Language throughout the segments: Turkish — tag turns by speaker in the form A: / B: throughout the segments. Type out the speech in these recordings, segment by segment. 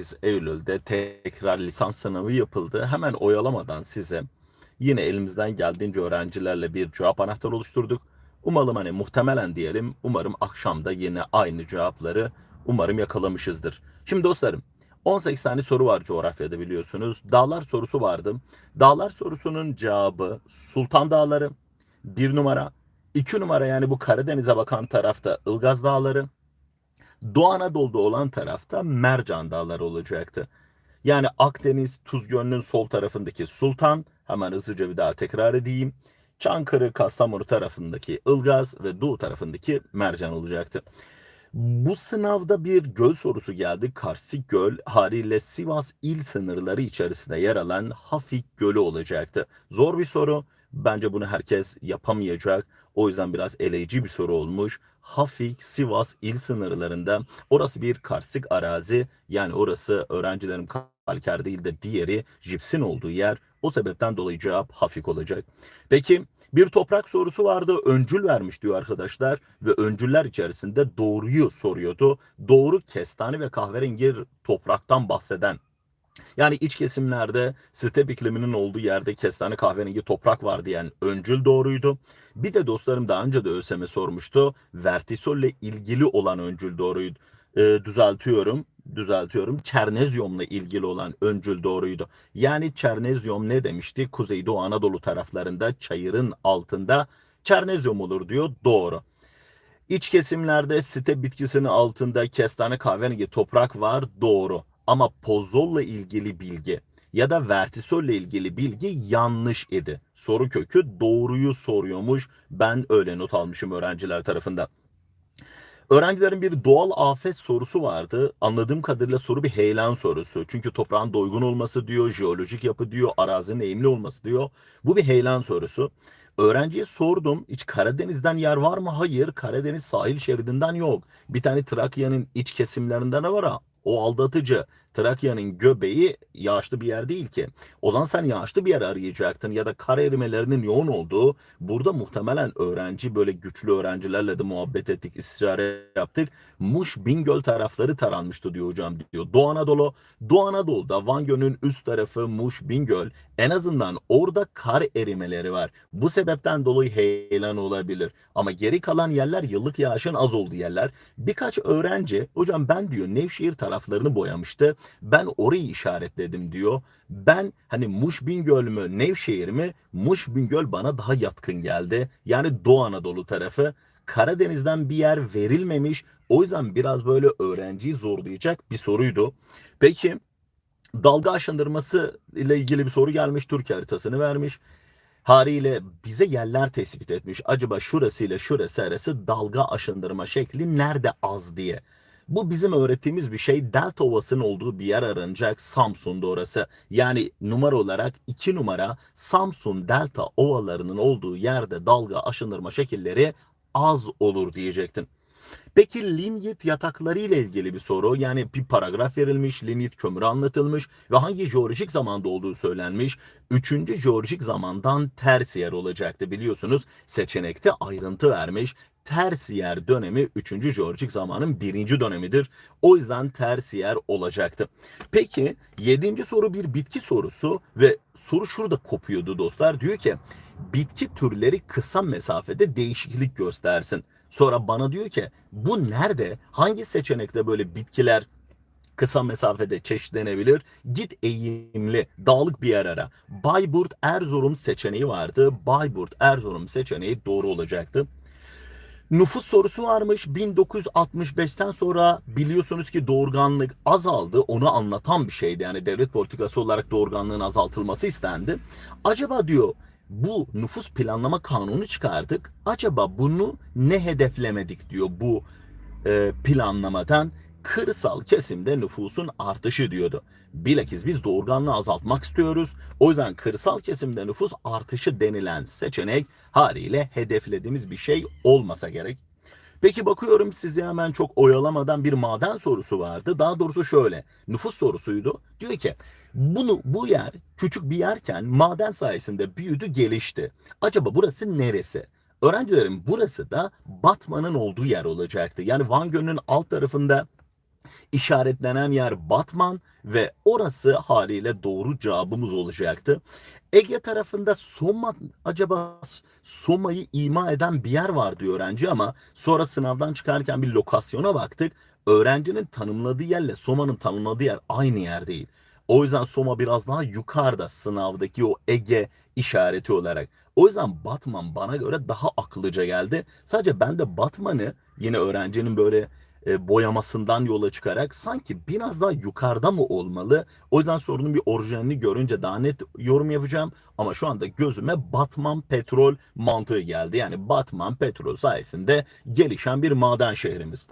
A: 18 Eylül'de tekrar lisans sınavı yapıldı. Hemen oyalamadan size yine elimizden geldiğince öğrencilerle bir cevap anahtarı oluşturduk. Umalım hani muhtemelen diyelim umarım akşamda yine aynı cevapları umarım yakalamışızdır. Şimdi dostlarım 18 tane soru var coğrafyada biliyorsunuz. Dağlar sorusu vardı. Dağlar sorusunun cevabı Sultan Dağları bir numara. iki numara yani bu Karadeniz'e bakan tarafta Ilgaz Dağları. Doğu Anadolu'da olan tarafta Mercan Dağları olacaktı. Yani Akdeniz Tuz Gölü'nün sol tarafındaki Sultan, hemen hızlıca bir daha tekrar edeyim. Çankırı, Kastamonu tarafındaki Ilgaz ve Doğu tarafındaki Mercan olacaktı. Bu sınavda bir göl sorusu geldi. Karsik Göl haliyle Sivas il sınırları içerisinde yer alan Hafik Gölü olacaktı. Zor bir soru. Bence bunu herkes yapamayacak. O yüzden biraz eleyici bir soru olmuş. Hafik, Sivas il sınırlarında orası bir karstik arazi. Yani orası öğrencilerin kalker değil de diğeri jipsin olduğu yer. O sebepten dolayı cevap Hafik olacak. Peki bir toprak sorusu vardı. Öncül vermiş diyor arkadaşlar. Ve öncüller içerisinde doğruyu soruyordu. Doğru kestane ve kahverengi topraktan bahseden yani iç kesimlerde step ikliminin olduğu yerde kestane kahverengi toprak var diyen öncül doğruydu. Bir de dostlarım daha önce de ÖSYM sormuştu. Vertisol ile ilgili olan öncül doğruydu. Ee, düzeltiyorum düzeltiyorum. Çernezyumla ilgili olan öncül doğruydu. Yani çernezyum ne demişti? Kuzeydoğu Anadolu taraflarında çayırın altında çernezyum olur diyor. Doğru. İç kesimlerde site bitkisinin altında kestane kahverengi toprak var. Doğru. Ama pozolla ilgili bilgi ya da vertisolle ilgili bilgi yanlış idi. Soru kökü doğruyu soruyormuş. Ben öyle not almışım öğrenciler tarafından. Öğrencilerin bir doğal afet sorusu vardı. Anladığım kadarıyla soru bir heyelan sorusu. Çünkü toprağın doygun olması diyor, jeolojik yapı diyor, arazinin eğimli olması diyor. Bu bir heyelan sorusu. Öğrenciye sordum hiç Karadeniz'den yer var mı? Hayır Karadeniz sahil şeridinden yok. Bir tane Trakya'nın iç kesimlerinden var ha? O aldatıcı. Trakya'nın göbeği yağışlı bir yer değil ki. O zaman sen yağışlı bir yer arayacaktın ya da kar erimelerinin yoğun olduğu. Burada muhtemelen öğrenci böyle güçlü öğrencilerle de muhabbet ettik, istişare yaptık. Muş Bingöl tarafları taranmıştı diyor hocam diyor. Doğu Anadolu, Doğu Anadolu'da Van Gölü'nün üst tarafı Muş Bingöl. En azından orada kar erimeleri var. Bu sebepten dolayı heyelan olabilir. Ama geri kalan yerler yıllık yağışın az olduğu yerler. Birkaç öğrenci hocam ben diyor Nevşehir taraflarını boyamıştı. Ben orayı işaretledim diyor. Ben hani Muş Bingöl mü Nevşehir mi? Muş Bingöl bana daha yatkın geldi. Yani Doğu Anadolu tarafı. Karadeniz'den bir yer verilmemiş. O yüzden biraz böyle öğrenciyi zorlayacak bir soruydu. Peki dalga aşındırması ile ilgili bir soru gelmiş. Türkiye haritasını vermiş. Haliyle bize yerler tespit etmiş. Acaba şurası ile şurası arası dalga aşındırma şekli nerede az diye. Bu bizim öğrettiğimiz bir şey. Delta Ovası'nın olduğu bir yer aranacak. Samsun'da orası. Yani numara olarak iki numara Samsun Delta Ovalarının olduğu yerde dalga aşındırma şekilleri az olur diyecektin. Peki linyit yatakları ile ilgili bir soru. Yani bir paragraf verilmiş, linyit kömürü anlatılmış ve hangi jeolojik zamanda olduğu söylenmiş. Üçüncü jeolojik zamandan ters yer olacaktı biliyorsunuz. Seçenekte ayrıntı vermiş. Ters yer dönemi 3. jeolojik zamanın birinci dönemidir. O yüzden ters yer olacaktı. Peki 7. soru bir bitki sorusu ve soru şurada kopuyordu dostlar. Diyor ki bitki türleri kısa mesafede değişiklik göstersin. Sonra bana diyor ki bu nerede? Hangi seçenekte böyle bitkiler kısa mesafede çeşitlenebilir. Git eğimli, dağlık bir yer ara. Bayburt Erzurum seçeneği vardı. Bayburt Erzurum seçeneği doğru olacaktı. Nüfus sorusu varmış. 1965'ten sonra biliyorsunuz ki doğurganlık azaldı. Onu anlatan bir şeydi. Yani devlet politikası olarak doğurganlığın azaltılması istendi. Acaba diyor bu nüfus planlama kanunu çıkardık. Acaba bunu ne hedeflemedik diyor bu e, planlamadan kırsal kesimde nüfusun artışı diyordu. Bilakis biz doğurganlığı azaltmak istiyoruz. O yüzden kırsal kesimde nüfus artışı denilen seçenek haliyle hedeflediğimiz bir şey olmasa gerek. Peki bakıyorum size hemen çok oyalamadan bir maden sorusu vardı. Daha doğrusu şöyle nüfus sorusuydu. Diyor ki bunu bu yer küçük bir yerken maden sayesinde büyüdü gelişti. Acaba burası neresi? Öğrencilerim burası da Batman'ın olduğu yer olacaktı. Yani Van Gölü'nün alt tarafında işaretlenen yer Batman ve orası haliyle doğru cevabımız olacaktı. Ege tarafında Soma acaba Soma'yı ima eden bir yer var diyor öğrenci ama sonra sınavdan çıkarken bir lokasyona baktık. Öğrencinin tanımladığı yerle Soma'nın tanımladığı yer aynı yer değil. O yüzden Soma biraz daha yukarıda sınavdaki o Ege işareti olarak. O yüzden Batman bana göre daha akıllıca geldi. Sadece ben de Batman'ı yine öğrencinin böyle e, boyamasından yola çıkarak sanki biraz daha yukarıda mı olmalı? O yüzden sorunun bir orijinalini görünce daha net yorum yapacağım. Ama şu anda gözüme Batman petrol mantığı geldi. Yani Batman petrol sayesinde gelişen bir maden şehrimiz.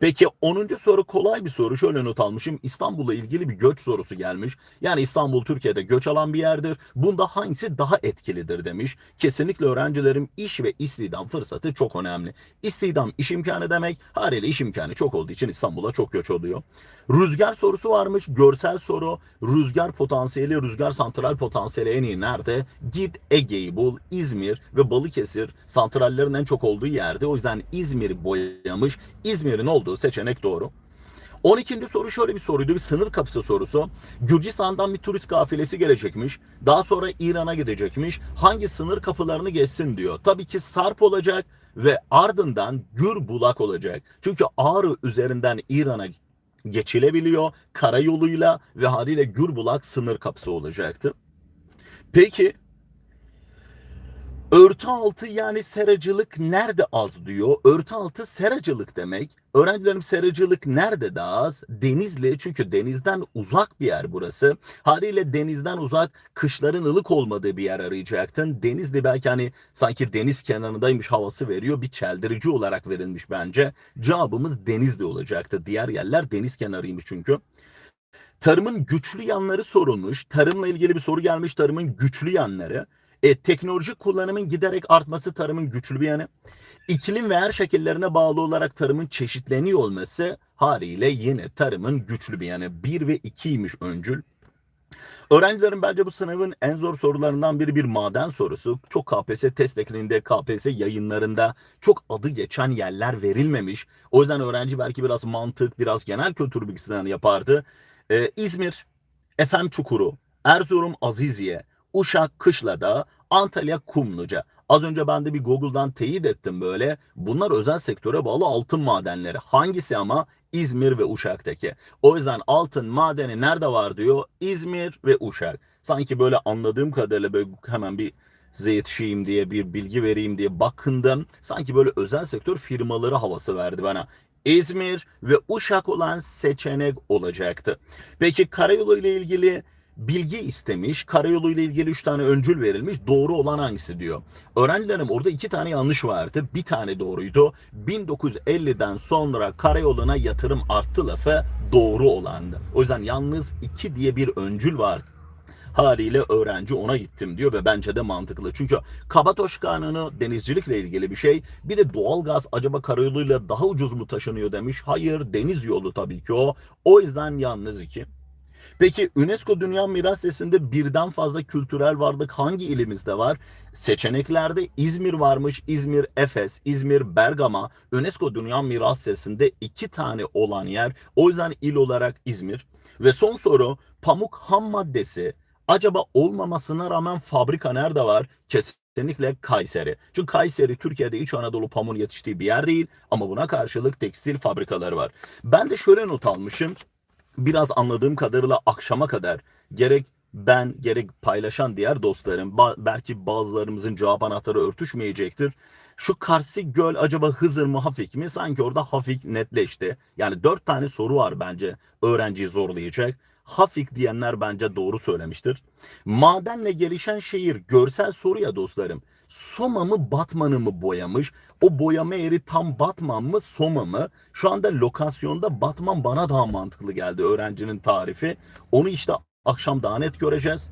A: Peki 10. soru kolay bir soru. Şöyle not almışım. İstanbul'la ilgili bir göç sorusu gelmiş. Yani İstanbul Türkiye'de göç alan bir yerdir. Bunda hangisi daha etkilidir demiş. Kesinlikle öğrencilerim iş ve istihdam fırsatı çok önemli. İstihdam iş imkanı demek. Haliyle iş imkanı çok olduğu için İstanbul'a çok göç oluyor. Rüzgar sorusu varmış. Görsel soru. Rüzgar potansiyeli, rüzgar santral potansiyeli en iyi nerede? Git Ege'yi bul. İzmir ve Balıkesir santrallerin en çok olduğu yerde. O yüzden İzmir boyamış. İzmir'in olduğu seçenek doğru. 12. soru şöyle bir soruydu. Bir sınır kapısı sorusu. Gürcistan'dan bir turist kafilesi gelecekmiş. Daha sonra İran'a gidecekmiş. Hangi sınır kapılarını geçsin diyor. Tabii ki Sarp olacak ve ardından Gür Bulak olacak. Çünkü Ağrı üzerinden İran'a geçilebiliyor karayoluyla ve haliyle Gürbulak sınır kapısı olacaktı. Peki Örtü altı yani seracılık nerede az diyor. Örtü altı seracılık demek. Öğrencilerim seracılık nerede daha az? Denizli çünkü denizden uzak bir yer burası. Haliyle denizden uzak kışların ılık olmadığı bir yer arayacaktın. Denizli belki hani sanki deniz kenarındaymış havası veriyor. Bir çeldirici olarak verilmiş bence. Cevabımız Denizli olacaktı. Diğer yerler deniz kenarıymış çünkü. Tarımın güçlü yanları sorulmuş. Tarımla ilgili bir soru gelmiş. Tarımın güçlü yanları. E, teknoloji kullanımın giderek artması tarımın güçlü bir yanı. İklim ve her şekillerine bağlı olarak tarımın çeşitleniyor olması haliyle yine tarımın güçlü bir yanı. 1 ve 2'ymiş öncül. Öğrencilerin bence bu sınavın en zor sorularından biri bir maden sorusu. Çok KPSS test ekranında, KPSS yayınlarında çok adı geçen yerler verilmemiş. O yüzden öğrenci belki biraz mantık, biraz genel kültür bilgisinden yapardı. Ee, İzmir, Efem Çukuru, Erzurum Aziziye, Uşak Kışlada, Antalya Kumluca. Az önce ben de bir Google'dan teyit ettim böyle. Bunlar özel sektöre bağlı altın madenleri. Hangisi ama? İzmir ve Uşak'taki. O yüzden altın madeni nerede var diyor? İzmir ve Uşak. Sanki böyle anladığım kadarıyla böyle hemen bir size yetişeyim diye bir bilgi vereyim diye bakındım. Sanki böyle özel sektör firmaları havası verdi bana. İzmir ve Uşak olan seçenek olacaktı. Peki karayolu ile ilgili bilgi istemiş. Karayolu ile ilgili 3 tane öncül verilmiş. Doğru olan hangisi diyor. Öğrencilerim orada 2 tane yanlış vardı. Bir tane doğruydu. 1950'den sonra karayoluna yatırım arttı lafı doğru olandı. O yüzden yalnız 2 diye bir öncül vardı haliyle öğrenci ona gittim diyor ve bence de mantıklı. Çünkü Kabatoş Kanunu denizcilikle ilgili bir şey. Bir de doğalgaz acaba karayoluyla daha ucuz mu taşınıyor demiş. Hayır deniz yolu tabii ki o. O yüzden yalnız iki. Peki UNESCO Dünya Miras Listesi'nde birden fazla kültürel varlık hangi ilimizde var? Seçeneklerde İzmir varmış. İzmir, Efes, İzmir, Bergama. UNESCO Dünya Miras Listesi'nde iki tane olan yer. O yüzden il olarak İzmir. Ve son soru pamuk ham maddesi acaba olmamasına rağmen fabrika nerede var? Kesinlikle Kayseri. Çünkü Kayseri Türkiye'de İç Anadolu pamuğun yetiştiği bir yer değil ama buna karşılık tekstil fabrikaları var. Ben de şöyle not almışım biraz anladığım kadarıyla akşama kadar gerek ben gerek paylaşan diğer dostlarım belki bazılarımızın cevap anahtarı örtüşmeyecektir. Şu Karsi Göl acaba Hızır mı Hafik mi? Sanki orada Hafik netleşti. Yani dört tane soru var bence öğrenciyi zorlayacak. Hafik diyenler bence doğru söylemiştir. Madenle gelişen şehir görsel soru ya dostlarım. Soma mı Batman'ı mı boyamış? O boyama yeri tam Batman mı Soma mı? Şu anda lokasyonda Batman bana daha mantıklı geldi öğrencinin tarifi. Onu işte akşam daha net göreceğiz.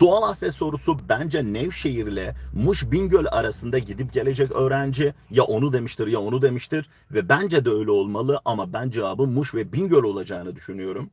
A: Doğal afet sorusu bence Nevşehir ile Muş Bingöl arasında gidip gelecek öğrenci ya onu demiştir ya onu demiştir ve bence de öyle olmalı ama ben cevabı Muş ve Bingöl olacağını düşünüyorum.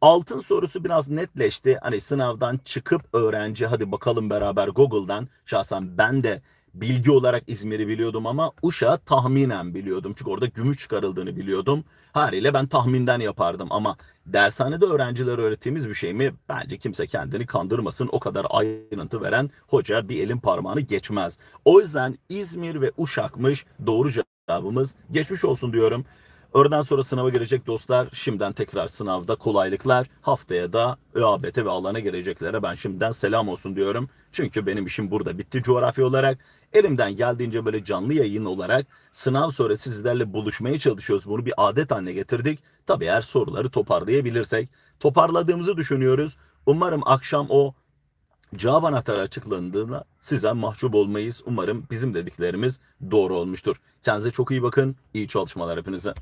A: Altın sorusu biraz netleşti. Hani sınavdan çıkıp öğrenci hadi bakalım beraber Google'dan şahsen ben de bilgi olarak İzmir'i biliyordum ama Uşak'ı tahminen biliyordum. Çünkü orada gümüş çıkarıldığını biliyordum. Haliyle ben tahminden yapardım ama dershanede öğrencilere öğrettiğimiz bir şey mi? Bence kimse kendini kandırmasın. O kadar ayrıntı veren hoca bir elin parmağını geçmez. O yüzden İzmir ve Uşak'mış doğru cevabımız. Geçmiş olsun diyorum. Öğleden sonra sınava girecek dostlar şimdiden tekrar sınavda kolaylıklar. Haftaya da ÖABT ve alana geleceklere ben şimdiden selam olsun diyorum. Çünkü benim işim burada bitti coğrafya olarak. Elimden geldiğince böyle canlı yayın olarak sınav sonrası sizlerle buluşmaya çalışıyoruz. Bunu bir adet haline getirdik. Tabii eğer soruları toparlayabilirsek. Toparladığımızı düşünüyoruz. Umarım akşam o cevap anahtarı açıklandığında size mahcup olmayız. Umarım bizim dediklerimiz doğru olmuştur. Kendinize çok iyi bakın. İyi çalışmalar hepinize.